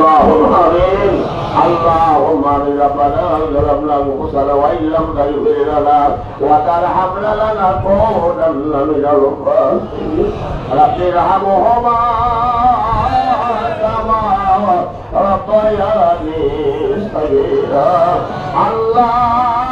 اللهم امين اللهم امين ربنا ظلمنا انفسنا وان لم تغفر لنا وترحمنا لنكونن من الخاسرين رب ارحمهما كما ربياني صغيرا الله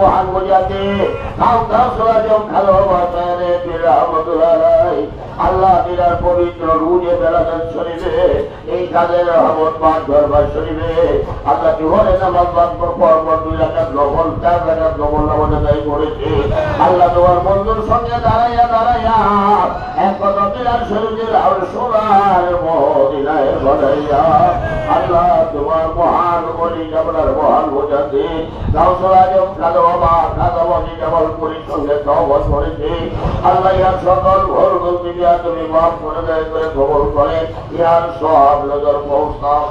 মহান রহমতুল্লাহ আল্লাহ দিনার পবিত্র রুজে বেড়ানোর শরীরে। এই কাজের রহমত পাক দরবার শরীরে আল্লাহ জোহরে নামাজ বাদ পর পর দুই রাখাত নবল চার রাখাত নবল নামাজ আদায় করেছে আল্লাহ তোমার বন্ধুর সঙ্গে দাঁড়াইয়া দাঁড়াইয়া এক কথা দিনার শরীরের আর সোনার মদিনায় বানাইয়া আল্লাহ, তোমার মহান বলি আপনার মহান বোঝাতে। কাউসর আজম খালো বাবা খালো বাবি করি সঙ্গে তহবত করেছে। আল্লাহ ইয়ার সকল ভোর গলতি দিয়া তুমি মাফ করে দেয়, করে কবল করে। ইয়ার সব নজর পৌঁছাও।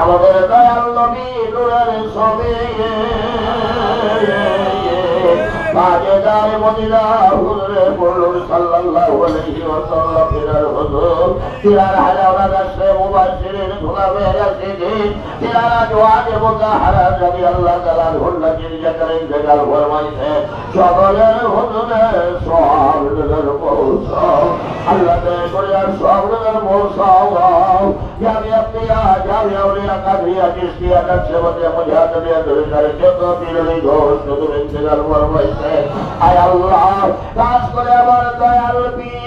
আমাদের দয়াল নবী নুরের সবে বাজেদার মদিনা হুজুরে বলুন সাল্লাল্লাহু আলাইহি ওয়াসাল্লাম ফিরার হুজুর ফিরার হালা ওরা দাসে মুবাশশিরিন ধুলাবে রাশিদি ফিরার জওয়াজে মুতাহারা নবী আল্লাহ তাআলা হুল্লা জিল জাকারিন জাগাল ফরমাইছে, সকলের হুজুরে নজর পৌঁছাও, আল্লাহ দয়া করে আর নজর পৌঁছাও জামি আপনিয়া জামি আউলিয়া কাদরিয়া চিশতিয়া নকশবন্দিয়া মুজাহিদিয়া দরকার যত ফরমাইছে। আয় আল্লাহ কাজ করে আমার দয়াল পীর।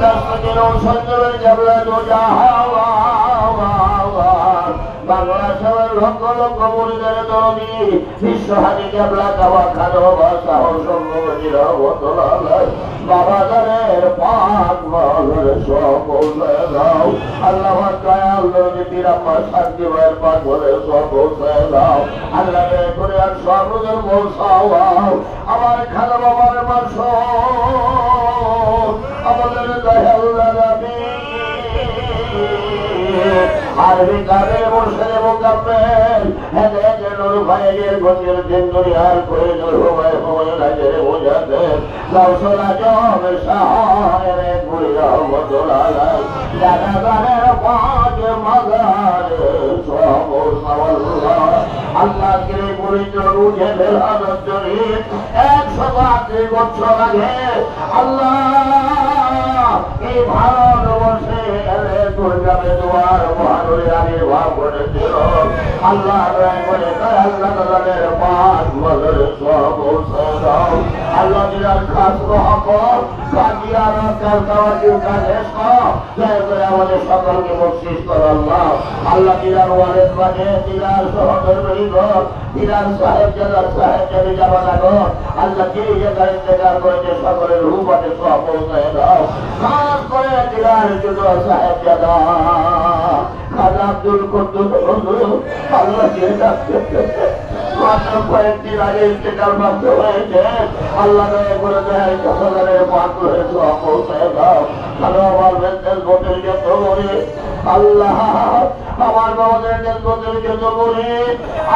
দস্তগির সঞ্জবের জাবলা দোজা হাওয়া বাংলা সবার লক্ষ লক্ষ মরিদের দরদি বিশ্ব হাজি কেবলা খাদো অবতলালয় বাবা পাক মহলের সকল দাও আল্লাহ দয়াল নবী তিরাম্মা শান্তি ভাইয়ের পাক বলে সকল দাও আল্লাহ করে আর সর্বজন মৌসাও আমার খালা বাবার মাস আমাদের আরবি কাদের মুর্শিদে মুকাম্মেল। হেদে যে ভাইয়ের গতির দিন দুনিয়ার নুর হুমায় হুমায় রাজের বোঝাতে লাউসলা জম সাহারে গুড়ি রহমতুল আলাই গানের পাঁচ মাগার সব সাওয়াল্লাহ আল্লাহ কে পবিত্র রুজে বেলানোর জন্য একশো বছর আগে আল্লাহ এই ভারতবর্ষে দুর্গাবে দুয়ার মহানুরে সব সকলের পৌঁছায় দাও। করে সাহেব খাজা আব্দুল কুদ্দুস হুজুর আল্লাহ যে মাত্র কয়েকদিন আগে ইন্তেকাল প্রাপ্ত হয়েছে। আল্লাহ দয়া করে দেয় ভোটের যত করে আল্লাহ আমার বাবাদের জন্মদের যত করে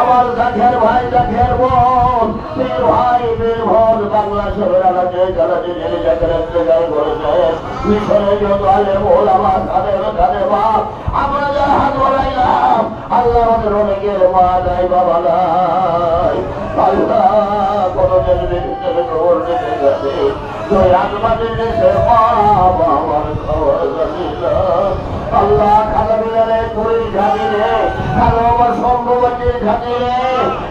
আমার জাখের ভাই জাখের বোন বীর ভাই বের বোন, বাংলা শহর আলাদে জালাদে জেলে জাকের ইন্তেকাল করেছে। মিশরে যত আলে বল আমার তাদের তাদের বাপ, আমরা যারা হাত বাড়াইলাম, আল্লাহ আমাদের অনেকের মা নাই বাবা নাই। আল্লাহ কোনো জেলে খবর রেখে গেছে। আজমাদের দেশে মা, বাবার খবর না আল্লাহ খালা বিলারে তুই জানি রে খালো বাবা সম্ভবতের খাতি রে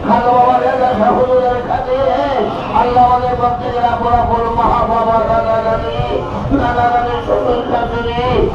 খালো বাবা রেজা সাহুদের খাতি রে আল্লাহ আমাদের ভক্তদের আপনা বল মহা বাবা দাদা দাদি দাদি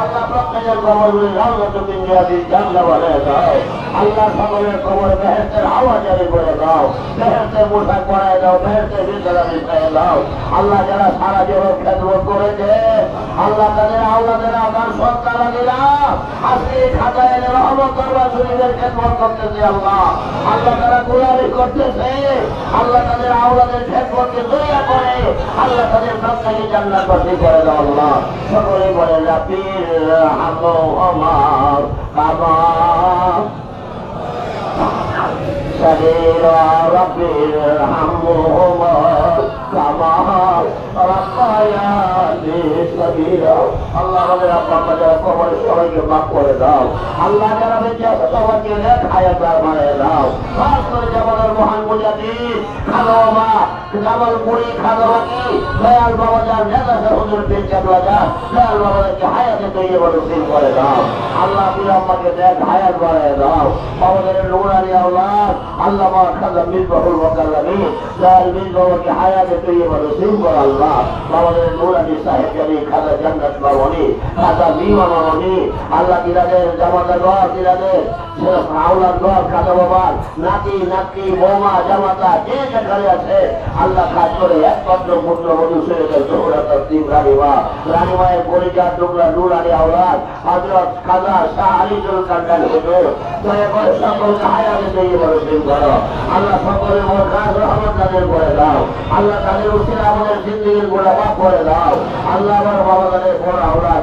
আল্লাহ প্রত্যেকের কবর গুলি আল্লাহ তুমি জান্না বানিয়ে দাও আল্লাহ সকলের খবর বেহেস্তের হাওয়া জারি করে দাও। বেহেস্তের পোশাক পরায় দাও বেহেস্তের বিদ্যালয় মিশিয়ে দাও। আল্লাহ যারা সারা জীবন খেদমত করেছে, আল্লাহ তাদের আওলাদেরা তার সন্তানাদিরা আজকে খাতায় এনে রহমত দরবার শরীফের খেদমত করতেছে আল্লাহ। আল্লাহ তারা গোলামি করতেছে। আল্লাহ তাদের আওলাদের খেদমতকে দয়া করে আল্লাহ তাদের প্রত্যেকে জান্নাত করে দাও আল্লাহ। সকলে বলে রাপির হামো আমার বাবা। سبيل ربي ارحمهما كما ربياني صغيرا আল্লাহ আমাদের আব্বা আম্মা যারা কবরে সবাইকে মাফ করে দাও আল্লাহ যারা বেঁচে আছে সবাইকে নেক হায়াত দান বানিয়ে দাও খাস করে জামালের মহান মুজাহিদ খালো বাবা জামাল মুড়ি খালো বাকি দয়াল বাবা যার নেতা হুজুর পীর চাপলা যা দয়াল বাবাদেরকে হায়াতে তৈরি বলে সিল করে দাও আল্লাহ পীর আম্মাকে নেক হায়াত বানিয়ে দাও আমাদের নুরানি আল্লাহ আল্লাহ আল্লাহ মিসবাহুল মুকাল্লামি দয়াল মিস বাবাকে হায়াতে তৈরি বলে সিল করে আল্লাহ আমাদের নুরানি সাহেব জানি, খাজা জান্নাত বাবনি খাজা মিমা বাবনি আল্লাহ কিরাদের জামাতা ঘর ঘর খাজা বাবার নাতি নাতি বৌমা, জামাতা, যে যেখানে আছে, আল্লাহ কাজ করে একমাত্র পুত্র মধু সৈয়দের জোহরা তসলিম রানিমা। রানিমায়ের পরিচার টুকরা নূর আলী আওলাদ হজরত খাজা শাহ আলী জুল কান্ডাল হুজুর দয়া করে সকলকে হায়াতে দিয়ে দিন করো আল্লাহ সকলের মোর কাজ রহমত তাদের করে দাও। আল্লাহ তাদের উচিত আমাদের জিন্দগির গোড়া করে দাও। আল্লাহ আমার বাবা তাদের বড় আওলাদ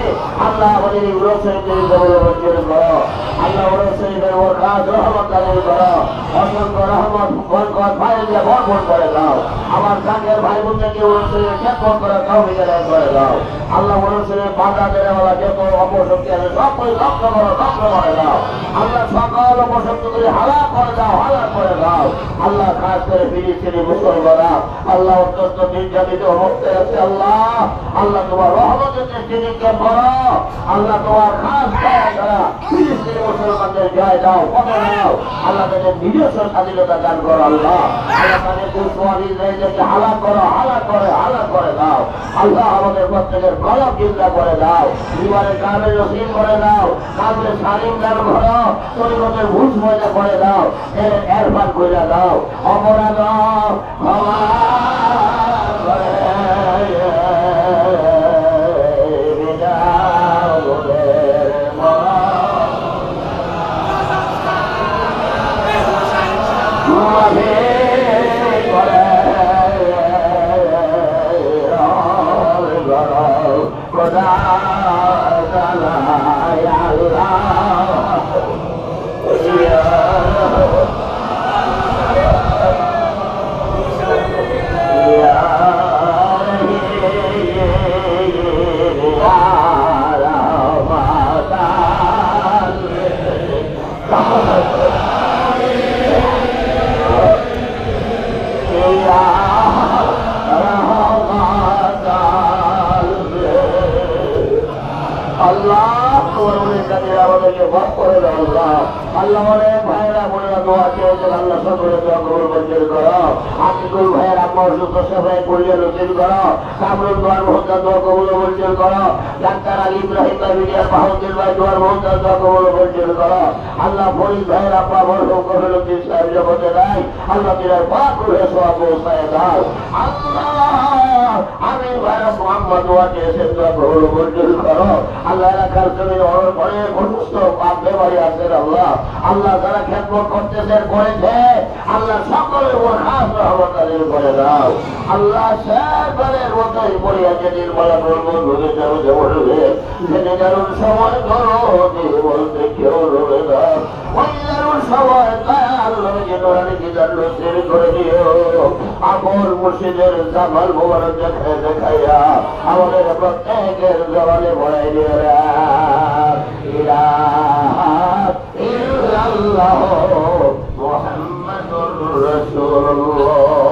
আল্লাহ আমাদের এই রসইদের কবল মঞ্জুর করো। আল্লাহ রসইদের ওর কাজ রহমত দানের করো। অসংখ্য রহমত, বরকত ভাই দিয়ে ভরপুর করে দাও। আমার কাকের ভাই বোনদেরকে রসইদের খেতমত করে তাও বিদায় করে দাও। আল্লাহ রসইদের বাধা দেওয়া যত অপশক্তি আছে সব করে ধ্বংস করো ধ্বংস করে দাও। আল্লাহ সকল অপশক্তি করে হালা করে দাও হালা করে দাও। আল্লাহ খাস করে ফিলিস্তিনি মুসলমানরা, আল্লাহ অত্যন্ত নির্যাতিত অবস্থায় আছে আল্লাহ। আল্লাহ তোমার রহমতের নিক্ষেপ আল্লাহ তোমার খাস মুসলমানদের জয় দাও কত দাও আল্লাহ তাদের নিজস্ব স্বাধীনতা দান করো, আল্লাহ। আল্লাহ তাদের দুশ্মন ইসরায়েলদেরকে হালাক করো, হালাক করে হালাক করে দাও। আল্লাহ আমাদের প্রত্যেকের কলম চিন্তা করে দাও। জীবনের গ্রামের রসিদ করে দাও। কামড়ে সালিম দান করো মজা করে দাও। এর করে দাও। অপরাধ, ক্ষমা। আমাদেরকে ভাগ করে দাও আল্লাহ। আল্লাহ অনেক ভাইরা বোনেরা, দোয়া চেয়েছেন আল্লাহ সকলে দোয়া কবুল মঞ্জুর করো আকিকুল ভাইয়ের আম্মা অসুস্থ সবাই করিয়া নসিল করো। কামরুল দোয়ার মহত্তা দোয়া কবুল মঞ্জুর করো। ডাক্তার আলী ইব্রাহিম ভাই মিডিয়ার বাহুদ্দিন ভাই দোয়ার মহত্তা দোয়া কবুল মঞ্জুর করো। আল্লাহ ফরিদ ভাইয়ের আব্বা আল্লাহ! আমির ভাইরা মোহাম্মদ দোয়া মঞ্জুর করো আল্লাহ এলাকার জমির অনেক আছেন আল্লাহ। আল্লাহ যারা খেদমত করতেছেন করেছে, আল্লাহ করে সময় করো দিও। আপন মুর্শিদের জামাল মোবারক দেখায় দেখাইয়া আমাদের প্রত্যেকের জলে ভরাই দিও রা ইলাহা ইল্লাল্লাহ মুহাম্মাদুর রাসূলুল্লাহ